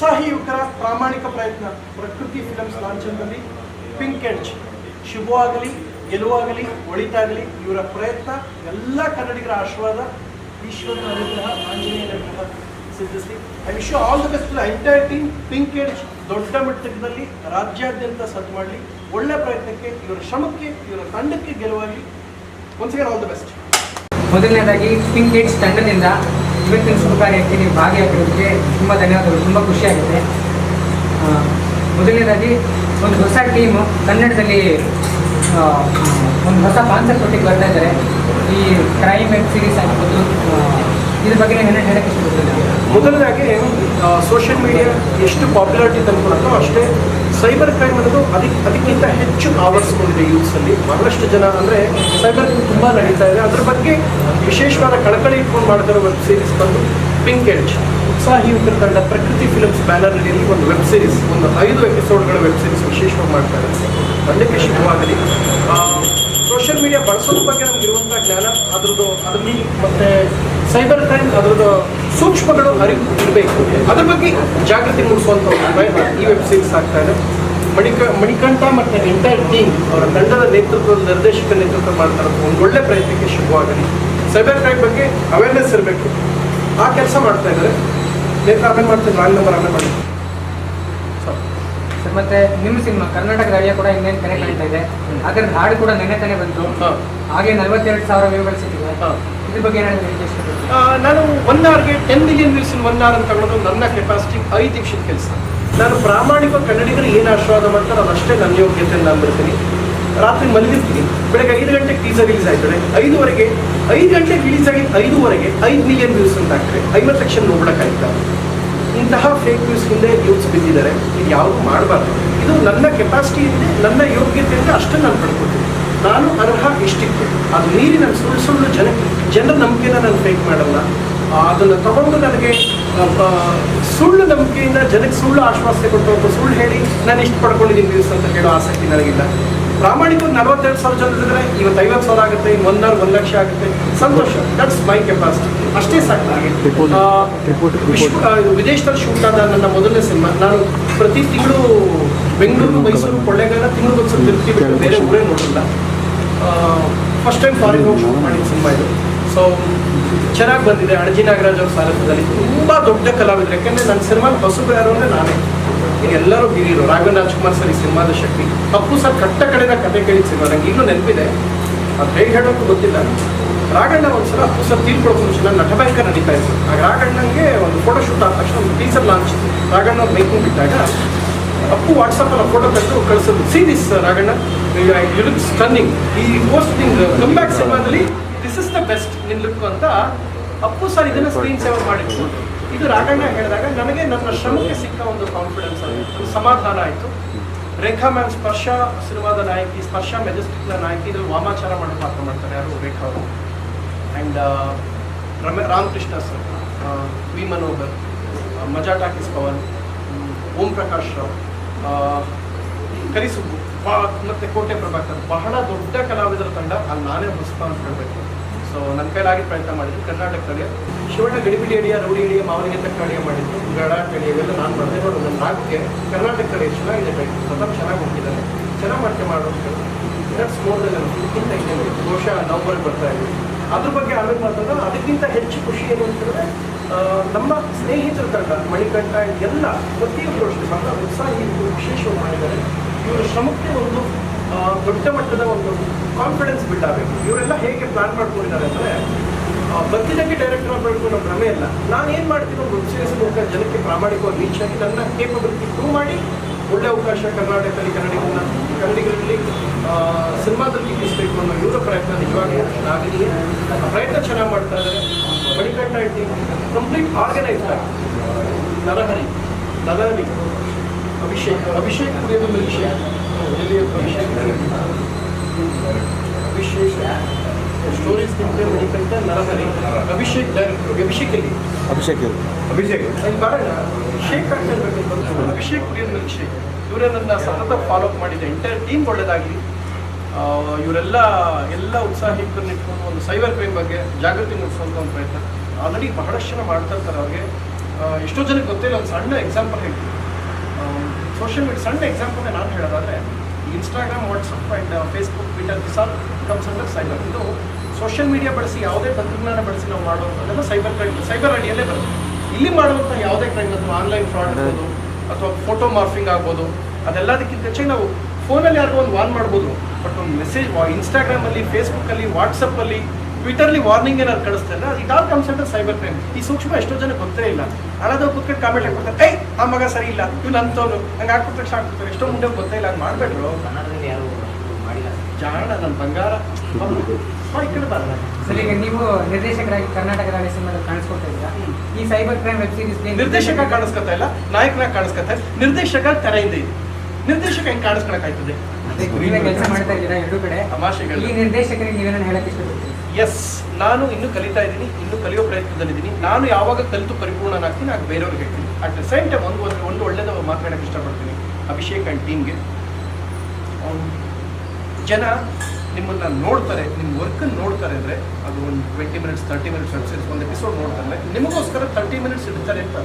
ಉತ್ಸಾಹಿ ಯುವಕರ ಪ್ರಾಮಾಣಿಕ ಪ್ರಯತ್ನ. ಪ್ರಕೃತಿ ಫಿಲಮ್ಸ್ ಲಾಂಛನದಲ್ಲಿ ಪಿಂಕ್ ಎಡ್ಜ್ ಶುಭವಾಗಲಿ, ಗೆಲುವಾಗಲಿ, ಒಳಿತಾಗಲಿ, ಇವರ ಪ್ರಯತ್ನ, ಎಲ್ಲ ಕನ್ನಡಿಗರ ಆಶೀರ್ವಾದ. ಈಶ್ವರನ ಅನುಗ್ರಹ ಆಂಜನೇಯ ಅನುಗ್ರಹ ಸಿದ್ಧಿಸಿ. I wish all the best entire team Pink Edge ದೊಡ್ಡ ಮಟ್ಟದಲ್ಲಿ ರಾಜ್ಯಾದ್ಯಂತ ಸದ್ದು ಮಾಡಲಿ. ಒಳ್ಳೆ ಪ್ರಯತ್ನಕ್ಕೆ, ಇವರ ಶ್ರಮಕ್ಕೆ, ಇವರ ತಂಡಕ್ಕೆ ಗೆಲುವಾಗಲಿ. ಒನ್ಸ್ ಆಲ್ ದ ಬೆಸ್ಟ್ ಮೊದಲನೇದಾಗಿ ಪಿಂಕ್ ಎಡ್ಜ್ ತಂಡದಿಂದ ಇವತ್ತಿನ ಶುಭ ಕಾರ್ಯಕ್ಕೆ ನೀವು ಭಾಗಿಯಾಗಿರೋದಕ್ಕೆ ತುಂಬ ಧನ್ಯವಾದಗಳು, ತುಂಬ ಖುಷಿಯಾಗಿದೆ ಮೊದಲನೇದಾಗಿ ಒಂದು ಹೊಸ ಟೀಮು ಕನ್ನಡದಲ್ಲಿ ಒಂದು ಹೊಸ ಕಾನ್ಸೆಪ್ಟ್ ಒಟ್ಟಿಗೆ ಬರ್ತಾ ಇದ್ದಾರೆ. ಈ ಕ್ರೈಮ್ ವೆಬ್ ಸೀರೀಸ್ ಆಗಿರ್ಬೋದು ಇದ್ರ ಬಗ್ಗೆ ನಾನು ಹೇಳಕ್ಕೆ ಇಷ್ಟಪಡ್ತೀನಿ. ಮೊದಲನೇದಾಗಿ ಸೋಷಿಯಲ್ ಮೀಡಿಯಾ ಎಷ್ಟು ಪಾಪ್ಯುಲಾರಿಟಿ ತಂದುಕೊಡುತ್ತೋ ಅಷ್ಟೇ ಸೈಬರ್ ಕ್ರೈಮ್ ಅನ್ನೋದು ಅದಕ್ಕೆ ಅದಕ್ಕಿಂತ ಹೆಚ್ಚು ಆವರಿಸ್ಕೊಂಡಿದೆ ಯೂತ್ಸಲ್ಲಿ ಬಹಳಷ್ಟು ಜನ ಅಂದರೆ ಸೈಬರ್ ಕ್ರೈಮ್ ತುಂಬ ನಡೀತಾ ಇದೆ. ಅದ್ರ ಬಗ್ಗೆ ವಿಶೇಷವಾದ ಕಳಕಳಿ ಇಟ್ಕೊಂಡು ಮಾಡ್ತಿರೋ ವೆಬ್ ಸೀರೀಸ್ ಬಂದು ಪಿಂಕ್ ಎಡ್ಜ್ ಉತ್ಸಾಹಿ ಯುವಕರ ತಂಡ ಪ್ರಕೃತಿ ಫಿಲಮ್ಸ್ ಬ್ಯಾನರ್ ಅಡಿಯಲ್ಲಿ ಒಂದು ವೆಬ್ ಸೀರೀಸ್ ಒಂದು ಐದು ಎಪಿಸೋಡ್ಗಳ ವೆಬ್ ಸೀರೀಸ್ ವಿಶೇಷವಾಗಿ ಮಾಡ್ತಾರೆ ತಂಡಕ್ಕೆ ಶುಭವಾಗಲಿ. ಸೋಷಿಯಲ್ ಮೀಡಿಯಾ ಬಳಸೋದ್ರ ಬಗ್ಗೆ ನಮ್ಗೆ ಇರುವಂಥ ಜ್ಞಾನ, ಅದ್ರದ್ದು ಅದ್ರಲ್ಲಿ ಮತ್ತೆ ಸೈಬರ್ ಕ್ರೈಮ್ ಅದ್ರದ್ದು ಸೂಕ್ಷ್ಮಗಳು ಅರಿವು ಇರಬೇಕು. ಅದ್ರ ಬಗ್ಗೆ ಜಾಗೃತಿ ಮೂಡಿಸುವಂಥ ಈ ವೆಬ್ ಸೀರೀಸ್ ಆಗ್ತಾ ಇದೆ. ಮಣಿಕ ಮಣಿಕಂಠ ಮತ್ತು ಎಂಟೈರ್ ಟೀಮ್ ಅವರ ತಂಡದ ನೇತೃತ್ವದ ನಿರ್ದೇಶಕ ನೇತೃತ್ವ ಮಾಡ್ತಾರೆ ಒಂದು ಒಳ್ಳೆ ಪ್ರಯತ್ನಕ್ಕೆ ಶುಭವಾಗಲಿ. ಸೈಬರ್ ಕ್ರೈಮ್ ಬಗ್ಗೆ ಅವೇರ್ನೆಸ್ ಇರಬೇಕು. ಆ ಕೆಲಸ ಮಾಡ್ತಾ ಇದ್ದಾರೆ. ನೇತ್ರ ಆಮೇಲೆ ಮಾಡ್ತೀನಿ ರಾಂಗ್ ನಂಬರ್ ಆಮೇಲೆ ಮಾಡಿ ಸರ್ ಮತ್ತೆ ನಿಮ್ಮ ಸಿನಿಮಾ ಕರ್ನಾಟಕ ರಾಜ್ಯ ಕೂಡ ಇನ್ನೇನು ಕನೆ ಕಾಣ್ತಾ ಇದೆ. ಅದರ ಹಾಡು ಕೂಡ ನೆನೆ ತಾನೇ ಬಂತು. ಹಾಗೆ ನಲವತ್ತೆರಡು ಸಾವಿರ ವ್ಯೂಗಳು ಸಿಕ್ಕಿದೆ. ಇದ್ರ ಬಗ್ಗೆ ಏನಾದ್ರು ನಾನು ಒನ್ ಅವರ್ಗೆ ten million views in one hour ಅಂತ ತಗೊಳ್ಳೋದು ನನ್ನ ಕೆಪಾಸಿಟಿ ಐದು ನಿಮಿಷದ ಕೆಲಸ. ನಾನು ಪ್ರಾಮಾಣಿಕ ಕನ್ನಡಿಗರು ಏನು ಆಶೀರ್ವಾದ ಮಾಡ್ತಾರೆ ಅದಷ್ಟೇ ನನ್ನ ಯೋಗ್ಯತೆ ಅಂತ ನಾನು ರಾತ್ರಿ ಮಲಗಿರ್ತೀನಿ. ಬೆಳಗ್ಗೆ ಐದು ಗಂಟೆಗೆ ಟೀಸರ್ ರಿಲೀಸ್ ಆಯ್ತದೆ. ಐದುವರೆಗೆ, ಐದು ಗಂಟೆಗೆ ರಿಲೀಸ್ ಆಗಿ ಐದುವರೆಗೆ ಐದು ಮಿಲಿಯನ್ ವ್ಯೂಸ್ ಅಂತ ಆಗ್ತದೆ. ಐವತ್ತು ಲಕ್ಷ ನೋಡ್ಬೇಕಾಯ್ತಾ ಇಂತಹ ಫೇಕ್ ನ್ಯೂಸ್ ಹಿಂದೆ ಯೂಸ್ ಬಿದ್ದಿದ್ದಾರೆ. ಇದು ಯಾವುದು ಮಾಡಬಾರ್ದು. ಇದು ನನ್ನ ಕೆಪಾಸಿಟಿ ಇದೆ, ನನ್ನ ಯೋಗ್ಯತೆ ಯೋಗ್ಯತೆಯಿಂದ ಅಷ್ಟೇ ನಾನು ಪಡ್ಕೊತೀನಿ ನಾನು ಅರ್ಹ ಇಷ್ಟಿತ್ತು ಅದು ಮೀರಿ ನಾನು ಸುಳ್ಳು ಸುಳ್ಳು ಜನ ಜನರ ನಂಬಿಕೆನ ನಾನು ಫೇಕ್ ಮಾಡಲ್ಲ. ಅದನ್ನು ತಗೊಂಡು ನನಗೆ ಸುಳ್ಳು ನಂಬಿಕೆಯಿಂದ ಜನಕ್ಕೆ ಸುಳ್ಳು ಆಶ್ವಾಸನೆ ಕೊಟ್ಟು ಅಥವಾ ಸುಳ್ಳು ಹೇಳಿ ನಾನು ಇಷ್ಟು ಪಡ್ಕೊಂಡಿದ್ದೀನಿ ನ್ಯೂಸ್ ಅಂತ ಹೇಳೋ ಆಸಕ್ತಿ ನನಗಿಲ್ಲ. ಪ್ರಾಮಾಣಿಕ ನಲವತ್ತೆರಡು ಸಾವಿರ ಜನ ಇದ್ರೆ ಇವತ್ತು ಐವತ್ತು ಸಾವಿರ ಆಗುತ್ತೆ ಅವರ್ ಒಂದು ಲಕ್ಷ ಆಗುತ್ತೆ. ಸಂತೋಷ. ದಟ್ಸ್ ಮೈ ಕೆಪಾಸಿಟಿ ಅಷ್ಟೇ ಸಾಕು ನನಗೆ ವಿದೇಶದಲ್ಲಿ ಶೂಟ್ ಆದ ನನ್ನ ಮೊದಲನೇ ಸಿನಿಮಾ. ನಾನು ಪ್ರತಿ ತಿಂಗಳು ಬೆಂಗಳೂರು ಮೈಸೂರು ಕೊಳ್ಳೇಗಾಲ ತಿಂಗಳು ತಿರುಗಿ ಬೇರೆ ಊರೇ ನೋಡಿಲ್ಲ. ಫಸ್ಟ್ ಟೈಮ್ ಫಾರಿನ್ ಹೋಗಿ ಶೂಟ್ ಮಾಡಿದ ಸಿನಿಮಾ ಇದು. ಸೊ ಚೆನ್ನಾಗಿ ಬಂದಿದೆ. ಅಣಜಿ ನಾಗರಾಜ್ ಅವ್ರ ಸಾರಥ್ಯದಲ್ಲಿ ತುಂಬ ದೊಡ್ಡ ಕಲಾವಿದರು. ಯಾಕೆಂದರೆ ನನ್ನ ಸಿನಿಮಾ ಹೊಸಬ್ರು ಯಾರು ಅಂದರೆ ನಾನೇ. ಎಲ್ಲರೂ ಹಿರಿಯರು. ರಾಘವನ್ ರಾಜ್ಕುಮಾರ್ ಸರ್ ಈ ಸಿನಿಮಾದ ಶಕ್ತಿ. ಅಪ್ಪು ಸರ್ ಕಟ್ಟ ಕಡೆದ ಕತೆ ಕೇಳಿದ ಸಿನಿಮಾ. ನಂಗೆ ಇನ್ನೂ ನೆನಪಿದೆ. ಅದು ಹೇಗೆ ಹೇಳೋಕ್ಕೂ ಗೊತ್ತಿಲ್ಲ. ರಾಘಣ್ಣ ಒಂದ್ಸಲ ಅಪ್ಪು ಸರ್ ತೀರ್ಕೊಳಕ್ಕೆ ಮುಂಚೆ ನಾನು ಬ್ಯಾಂಕರ್ ನಡೀತಾ ಇತ್ತು. ಆಗ ರಾಘಣ್ಣಂಗೆ ಒಂದು ಫೋಟೋ ಶೂಟ್ ಆದ ತಕ್ಷಣ ಒಂದು ಟೀಸರ್ ಲಾಂಚ್ ರಾಘಣ್ಣ ಅವ್ರು ಮೇಕಿಂಗ್ ಬಿಟ್ಟಾಗ ಅಪ್ಪು ವಾಟ್ಸಪ್ಪಲ್ಲಿ ಫೋಟೋ ತೆಗೆದು ಕಳಿಸೋದು see this Raghanna. You look stunning ಈ ಮೋಸ್ಟ್ ಥಿಂಗ್ ಕಮ್ ಸಿನಿಮಾದಲ್ಲಿ ಬೆಸ್ಟ್ ನಿನ್ ಲುಕ್ ಅಂತ ಅಪ್ಪು ಸರ್ ಇದನ್ನ ಸ್ಕ್ರೀನ್ ಸೇವರ್ ಮಾಡಿದ್ರು. ಇದು ರಾಘಣ್ಣ ಹೇಳಿದಾಗ ನನಗೆ ನನ್ನ ಶ್ರಮಕ್ಕೆ ಸಿಕ್ಕ ಒಂದು ಕಾನ್ಫಿಡೆನ್ಸ್ ಆಯಿತು ಒಂದು ಸಮಾಧಾನ ಆಯಿತು. ರೇಖಾ ಮ್ಯಾಮ್ ಸ್ಪರ್ಶ ಸಿನಿಮಾದ ನಾಯಕಿ ಸ್ಪರ್ಶ ಮೆಜೆಸ್ಟಿಕ್ನ ನಾಯಕಿ ಇದು ವಾಮಾಚಾರ ಮಾಡೋ ಪಾತ್ರ ಮಾಡ್ತಾರೆ ಯಾರು? ರೇಖಾ ಅವರು. ಆ್ಯಂಡ್ ರಮೇ ರಾಮಕೃಷ್ಣ ಸರ್ ವಿ ಮನೋಹರ್ ಮಜಾ ಟಾಕೀಸ್ ಪವನ್ ಓಂ ಪ್ರಕಾಶ್ ರಾವ್ ಕರಿಸು ಕರಿಸುಬ್ಬು ಬಾ ಮತ್ತು ಕೋಟೆ ಪ್ರಭಾಕರ್ ಬಹಳ ದೊಡ್ಡ ಕಲಾವಿದರ ತಂಡ ಅಲ್ಲಿ ನಾನೇ ಹೊಸತ ಅಂತ ಹೇಳಬೇಕು ಸೊ ನನ್ನ ಕೈಲಾಗಿ ಪ್ರಯತ್ನ ಮಾಡಿದ್ದು ಕರ್ನಾಟಕದಲ್ಲಿ ಶಿವಣ್ಣ ಗಡಿಬಿಡಿ ಅಡಿಯ ರೌಡಿ ಅಡಿಯ ಮಾವನಿಗೆ ತಕ್ಕ ಅಡಿಯ ಮಾಡಿದ್ದು ಗಡ ಅಡಿಯ ಇವೆಲ್ಲ ನಾನು ಮಾಡಿದೆ ಬಟ್ ನನ್ನ ನಾಲ್ಕಕ್ಕೆ ಕರ್ನಾಟಕದಲ್ಲಿ ಚೆನ್ನಾಗಿದೆ ಬೈಕ್ ಸ್ವಲ್ಪ ಚೆನ್ನಾಗಿ ಹೋಗ್ತಿದ್ದಾನೆ ಚೆನ್ನಾಗಿ ಮಾಡ್ತೆ ಮಾಡೋದು ದಟ್ಸ್ ಮೋರ್ ದನ್ ಇದಕ್ಕಿಂತ ಇದೆ ಬಹುಶಃ ನವಂಬರ್ ಬರ್ತಾ ಇದೆ. ಅದ್ರ ಬಗ್ಗೆ ಆಮೇಲೆ ಅದಕ್ಕಿಂತ ಹೆಚ್ಚು ಖುಷಿ ಏನು ಅಂತಂದರೆ ನಮ್ಮ ಸ್ನೇಹಿತರ ತಂಡ, ಮಣಿಕಂಠ, ಎಲ್ಲ ಪ್ರತಿಯೊಬ್ಬರು ಅಷ್ಟೇ ಬಹಳ ಇವರು ವಿಶೇಷವಾಗಿ ಮಾಡಿದ್ದಾರೆ. ಇವರು ಶ್ರಮಕ್ಕೆ ಒಂದು ದೊಡ್ಡ ಮಟ್ಟದ ಒಂದು ಕಾನ್ಫಿಡೆನ್ಸ್ ಬಿಲ್ಡ್ ಆಗಬೇಕು. ಇವರೆಲ್ಲ ಹೇಗೆ ಪ್ಲಾನ್ ಮಾಡ್ಕೊಂಡಿದ್ದಾರೆ ಅಂದರೆ ಬಂದಿದ್ದಕ್ಕೆ ಡೈರೆಕ್ಟರ್ ಮಾಡಬೇಕು ಅನ್ನೋ ಭ್ರಮೆ ಇಲ್ಲ. ನಾನು ಏನು ಮಾಡ್ತೀನಿ ವೆಬ್ ಮೂಲಕ ಜನಕ್ಕೆ ಪ್ರಾಮಾಣಿಕವಾಗಿ ರೀಚ್ ಆಗಿ ನನ್ನ ಕೇಪಬಿಲಿಟಿ ಪ್ರೂವ್ ಮಾಡಿ, ಒಳ್ಳೆ ಅವಕಾಶ ಕರ್ನಾಟಕದಲ್ಲಿ ಕನ್ನಡಿಗರನ್ನ, ಕನ್ನಡಿಗರಲ್ಲಿ ಸಿನಿಮಾದಲ್ಲಿ ಇಸ್ಬೇಕು ಅನ್ನೋ ಇವರ ಪ್ರಯತ್ನ ನಿಜವಾಗಿ ಆಗಲಿ ಪ್ರಯತ್ನ ಚೆನ್ನಾಗಿ ಮಾಡ್ತಾ ಇದ್ದಾರೆ. ಬಳಿಕಟ್ಟ ಟೀಮ್ ಕಂಪ್ಲೀಟ್ ಆರ್ಗನೈಸ್ಡ್ ಆಗಿ. ನರಹರಿ ನರಹರಿ ಅಭಿಷೇಕ್ ಅಭಿಷೇಕ್ ಕುರಿಯದು ಅಭಿಷೇಕ್ ಎಲ್ಲಿ ಅಭಿಷೇಕ್ ಅಭಿಷೇಕ್ ಮಣಿಕಂಠ ನರಹರಿ ಅಭಿಷೇಕ್ ಅಭಿಷೇಕ್ ಇಲ್ಲಿ ಅಭಿಷೇಕ್ ಇವ್ರು. Abhishek shake Abhishek milk shake ನನ್ನ ಸತತ ಫಾಲೋ ಅಪ್ ಮಾಡಿದೆ ಎಂಟೈರ್ ಟೀಮ್ ಒಳ್ಳೇದಾಗಲಿ. ಇವರೆಲ್ಲ ಎಲ್ಲ ಉತ್ಸಾಹಿಕರನ್ನ ಇಟ್ಕೊಂಡು ಒಂದು ಸೈಬರ್ ಕ್ರೈಮ್ ಬಗ್ಗೆ ಜಾಗೃತಿ ಮೂಡಿಸುವಂತ ಒಂದು ಪ್ರಯತ್ನ. ಆಲ್ರೆಡಿ ಬಹಳಷ್ಟು ಜನ ಮಾಡ್ತಾ ಇರ್ತಾರೆ ಅವ್ರಿಗೆ. ಎಷ್ಟೋ ಜನಕ್ಕೆ ಗೊತ್ತಿಲ್ಲ ಒಂದು ಸಣ್ಣ ಎಕ್ಸಾಂಪಲ್ ಹೇಳ್ತೀನಿ. ಸೋಷಿಯಲ್ ಮೀಡಿಯಾ ಸಣ್ಣ ಎಕ್ಸಾಂಪಲ್ ನಾನು ಹೇಳೋದಾದ್ರೆ Instagram WhatsApp and Facebook Twitter this all comes under cyber ಇದು ಸೋಷಿಯಲ್ ಮೀಡಿಯಾ ಬಳಸಿ ಯಾವುದೇ ತಂತ್ರಜ್ಞಾನ ಬಳಸಿ ನಾವು ಮಾಡುವಂಥದ್ದನ್ನು ಸೈಬರ್ ಕ್ರೈಮ್ ಸೈಬರ್ ಅಡಿಯಲ್ಲೇ ಬರುತ್ತೆ. ಇಲ್ಲಿ ಮಾಡುವಂಥ ಯಾವುದೇ ಕ್ರೈಮ್ ಅಥವಾ ಆನ್ಲೈನ್ ಫ್ರಾಡ್ ಇರ್ಬೋದು ಅಥವಾ ಫೋಟೋ ಮಾರ್ಫಿಂಗ್ ಆಗ್ಬೋದು ಅದೆಲ್ಲದಕ್ಕಿಂತ ಹೆಚ್ಚಾಗಿ ನಾವು ಫೋನಲ್ಲಿ ಯಾರಿಗೂ ಒಂದು ವಾನ್ ಮಾಡ್ಬೋದು. ಬಟ್ ಒಂದು ಮೆಸೇಜ್ ಇನ್ಸ್ಟಾಗ್ರಾಮಲ್ಲಿ ಫೇಸ್ಬುಕ್ಕಲ್ಲಿ ವಾಟ್ಸಪ್ಪಲ್ಲಿ ಟ್ವಿಟರ್ಲಿ ವಾರ್ನಿಂಗ್ ಏನಾದ್ರು ಕಳಿಸ್ತಾರೆ it all comes under cyber crime ಈ ಸೂಕ್ಷ್ಮ ಎಷ್ಟೋ ಜನ ಗೊತ್ತೇ ಇಲ್ಲ. ಹಣದ ಕುತ್ಕೊಂಡು ಕಾಮೆಂಟ್ ಹಾಕ್ಬಿಡ್ತಾರೆ ಏಯ್ ಆ ಮಗ ಸರಿ ಇಲ್ಲ ಇವ್ನು ಅಂತವನು. ಹಂಗೆ ಹಾಕ್ಬಿಟ್ಟು ತಕ್ಷಣ ಹಾಕ್ಬಿಡ್ತಾರೆ ಎಷ್ಟೋ ಮುಂದೆ ಗೊತ್ತೇ ಇಲ್ಲ ಹಂಗೆ ಮಾಡ್ಬೇಡ್ರು ಜಾಣ ನನ್ನ ಬಂಗಾರ. ಈ ಕಡೆ ಬರಲ್ಲ. ಸರ್ ಈಗ ನೀವು ನಿರ್ದೇಶಕರಾಗಿ ಕರ್ನಾಟಕ ರಾಜ್ಯ ಸಿನಿಮಾದಲ್ಲಿ ಕಾಣಿಸ್ಕೊಳ್ತಾ ಇದ್ದೀರಾ? ಈ ಸೈಬರ್ ಕ್ರೈಮ್ ವೆಬ್ ಸೀರೀಸ್ ನಿರ್ದೇಶಕ ಕಾಣಿಸ್ಕೊತಾ ಇಲ್ಲ ನಾಯಕನಾಗ ಕಾಣಿಸ್ಕೊತಾ ಇಲ್ಲ. ನಿರ್ದೇಶಕ ತೆರೆಯಿಂದ ಇದೆ ನಿರ್ದೇಶಕ ಹೆಂಗೆ ಕಾಣಿಸ್ಕೊಳಕ್ಕಾಯ್ತದೆ ನೀವೇ ಕೆಲಸ ಮಾಡ್ತಾ ಇದ್ದೀರಾ ಎರಡು ಕಡೆ? ಈ ನಿರ್ದೇಶಕರಿಗೆ ನೀವೇನ ಹೇಳಕ್ ಇಷ್ಟಪಡ್ತೀರಿ? ಎಸ್ ನಾನು ಇನ್ನು ಕಲಿತಾ ಇದ್ದೀನಿ, ಇನ್ನು ಕಲಿಯೋ ಪ್ರಯತ್ನದಲ್ಲಿದ್ದೀನಿ. ನಾನು ಯಾವಾಗ ಕಲಿತು ಪರಿಪೂರ್ಣನಾಗ್ತೀನಿ, ಆಗ ಬೇರೆಯವ್ರಿಗೆ ಹೇಳ್ತೀನಿ. ಅಟ್ ದ ಸೇಮ್ ಟೈಮ್ ಒಂದು ಒಂದು ಒಂದು ಒಳ್ಳೆಯದ ಮಾತಾಡೋಕ್ಕೆ ಇಷ್ಟಪಡ್ತೀನಿ. ಅಭಿಷೇಕ್ ಆ್ಯಂಡ್ ಟೀಮ್ಗೆ ಜನ ನಿಮ್ಮನ್ನು ನೋಡ್ತಾರೆ ನಿಮ್ಮ ವರ್ಕನ್ನು ನೋಡ್ತಾರೆ ಅಂದರೆ ಅದು ಒಂದು twenty minutes thirty minutes series ಒಂದು ಎಪಿಸೋಡ್ ನೋಡ್ತಾರೆ ನಿಮಗೋಸ್ಕರ ತರ್ಟಿ ಮಿನಿಟ್ಸ್ ಇಡ್ತಾರೆ ಅಂತ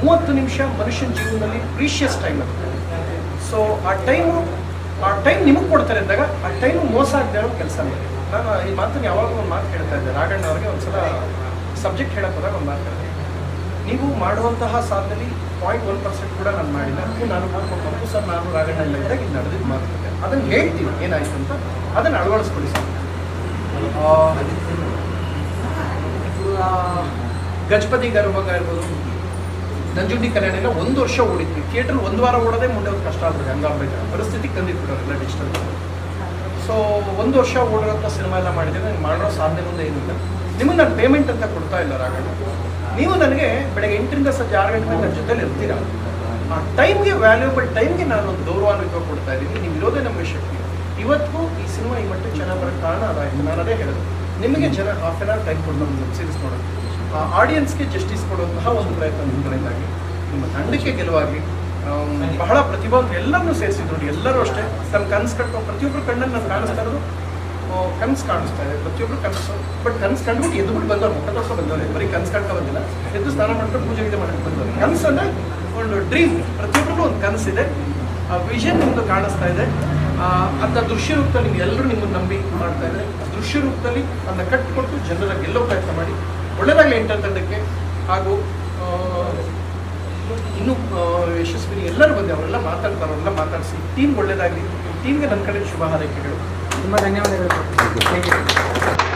ಮೂವತ್ತು ನಿಮಿಷ ಮನುಷ್ಯನ ಜೀವನದಲ್ಲಿ ಪ್ರೀಷಿಯಸ್ ಟೈಮ್ ಅದು. ಸೊ ಆ ಟೈಮು ಆ ಟೈಮ್ ನಿಮಗೆ ಕೊಡ್ತಾರೆ ಅಂದಾಗ ಆ ಟೈಮ್ ಮೋಸ ಆಗದೆ ಅನ್ನೋ ಕೆಲಸ ಮಾಡಿ ನಾನು ಈ ಮಾತನ್ನು ಯಾವಾಗಲೂ ಒಂದು ಮಾತು ಹೇಳ್ತಾ ಇದ್ದೆ. ರಾಘಣ್ಣ ಅವ್ರಿಗೆ ಒಂದ್ಸಲ ಸಬ್ಜೆಕ್ಟ್ ಹೇಳಕ್ಕೆ ಹೋದಾಗ ಒಂದು ಮಾತು ಹೇಳ್ತೀನಿ ನೀವು ಮಾಡುವಂತಹ ಸಾಲದಲ್ಲಿ ಪಾಯಿಂಟ್ ಒನ್ ಪರ್ಸೆಂಟ್ ಕೂಡ ನಾನು ಮಾಡಿಲ್ಲ. ಅದಕ್ಕೆ ನಾನು ಮಾಡ್ಕೊಂಡು ಸರ್ ನಾನು ರಾಘಣ್ಣ ಇಲ್ಲ ಇದ್ದಾಗ ಇದು ನಡೆದಿದ್ದು ಮಾತುಕತೆ ಅದನ್ನು ಹೇಳ್ತೀನಿ ಏನಾಯ್ತು ಅಂತ ಅದನ್ನು ಅಳವಡಿಸ್ಕೊಳ್ಳಿ ಸರ್. ಗಜಪತಿ ಗರ್ಭಂಗ ಇರ್ಬೋದು ನಂಜುಂಡಿ ಕಲ್ಯಾಣ ಎಲ್ಲ ಒಂದು ವರ್ಷ ಓಡಿದ್ವಿ. ಥಿಯೇಟರ್ ಒಂದು ವಾರ ಓಡೋದೇ ಮುಂದೆ ಒಂದು ಕಷ್ಟ ಆಗ್ತದೆ ಹಂಗಾಗ್ಬೇಕು ಪರಿಸ್ಥಿತಿ ಎಲ್ಲ ಡಿಜಿಟಲ್ ಸೊ ಒಂದು ವರ್ಷ ಓಡಿರೋಂಥ ಸಿನಿಮಾ ಎಲ್ಲ ಮಾಡಿದ್ರೆ ನಾನು ಮಾಡೋ ಸಾಧನೆ ಮುಂದೆ ಏನಿಲ್ಲ. ನಿಮಗೆ ನಾನು ಪೇಮೆಂಟ್ ಅಂತ ಕೊಡ್ತಾ ಇಲ್ಲ ರಾಘಣ್ಣ ನೀವು ನನಗೆ ಬೆಳಗ್ಗೆ ಎಂಟರಿಂದ ಸಂಜೆ ಆರು ಗಂಟೆ ನನ್ನ ಜೊತೆಲಿ ಇರ್ತೀರಾ? ಆ ಟೈಮ್ಗೆ ವ್ಯಾಲ್ಯೂಬಲ್ ಟೈಮ್ಗೆ ನಾನು ಒಂದು ಗೌರವಾನ್ವಿತ ಕೊಡ್ತಾ ಇದ್ದೀನಿ. ನೀವು ಇರೋದೇ ನಮಗೆ ಶಕ್ತಿ. ಇವತ್ತು ಈ ಸಿನಿಮಾ ಈ ಮಟ್ಟಿಗೆ ಚೆನ್ನಾಗಿ ಬರೋ ಕಾರಣ ಅದಾಯಿತು ನಾನು ಅದೇ ಹೇಳೋದು. ನಿಮಗೆ ಜನ ಹಾಫ್ ಆನ್ ಅವರ್ ಟೈಮ್ ಕೊಡ್ತಾರೆ ಸೀರೀಸ್ ನೋಡೋದು ಆಡಿಯನ್ಸ್ಗೆ ಜಸ್ಟಿಸ್ ಕೊಡುವಂತಹ ಒಂದು ಪ್ರಯತ್ನ ನಿಮ್ಮ ಕಡೆಯಿಂದಾಗಿ ನಿಮ್ಮ ತಂಡಕ್ಕೆ ಗೆಲುವಾಗಿ ಬಹಳ ಪ್ರತಿಭಾವಂತರು ಎಲ್ಲರನ್ನೂ ಸೇರಿಸಿದ್ರು ನೋಡಿ ಎಲ್ಲರೂ ಅಷ್ಟೇ ತಮ್ಮ ಕನಸು ಕಟ್ಟೋ ಪ್ರತಿಯೊಬ್ಬರು ಕಣ್ಣಲ್ಲಿ ನಾನು ಕಾಣಿಸ್ತಾ ಇರೋದು ಕನಸು ಕಾಣಿಸ್ತಾ ಇದೆ ಪ್ರತಿಯೊಬ್ಬರು ಕನಸು ಬಟ್ ಕನಸು ಕಂಡುಬಿಟ್ಟು ಎದ್ಬಿಟ್ಟು ಬಂದವರು ಮುಖ ತೋರಿಸೋ ಬಂದವರು ಬರೀ ಕನಸು ಕಾಣ್ತಾ ಬಂದಿಲ್ಲ ಎದ್ದು ಸ್ನಾನ ಮಾಡ್ಕೊಂಡು ಪೂಜೆ ಗೀಜೆ ಮಾಡಕ್ಕೆ ಬಂದವರು. ಕನಸು ಅಂದರೆ ಒಂದು ಡ್ರೀಮ್ ಪ್ರತಿಯೊಬ್ಬರಿಗೂ ಒಂದು ಕನಸಿದೆ ಆ ವಿಷನ್ ನಿಮ್ಮದು ಕಾಣಿಸ್ತಾ ಇದೆ ಆ, ಅಂತ ದೃಶ್ಯ ರೂಪದಲ್ಲಿ ನೀವು ಎಲ್ಲರೂ ನಿಮ್ಮನ್ನು ನಂಬಿ ಮಾಡ್ತಾ ಇದ್ದಾರೆ. ದೃಶ್ಯ ರೂಪದಲ್ಲಿ ಅದನ್ನ ಕಟ್ಟಿಕೊಟ್ಟು ಜನರ ಗೆಲ್ಲೋ ಪ್ರಯತ್ನ ಮಾಡಿ. ಒಳ್ಳೆಯದಾಗಲಿ ಎಂಟರ್ ತಂಡಕ್ಕೆ. ಹಾಗೂ ಇನ್ನೂ ಯಶಸ್ವಿನಿ ಎಲ್ಲರೂ ಬಂದೆ ಅವರೆಲ್ಲ ಮಾತಾಡ್ತಾರೆ ಅವರೆಲ್ಲ ಮಾತಾಡಿಸಿ. ಟೀಮ್ ಒಳ್ಳೇದಾಗಲಿ. ಟೀಮ್ಗೆ ನನ್ನ ಕಡೆ ಶುಭ ಹಾರೈಕೆಗಳು. ತುಂಬ ಧನ್ಯವಾದಗಳು. Thank you.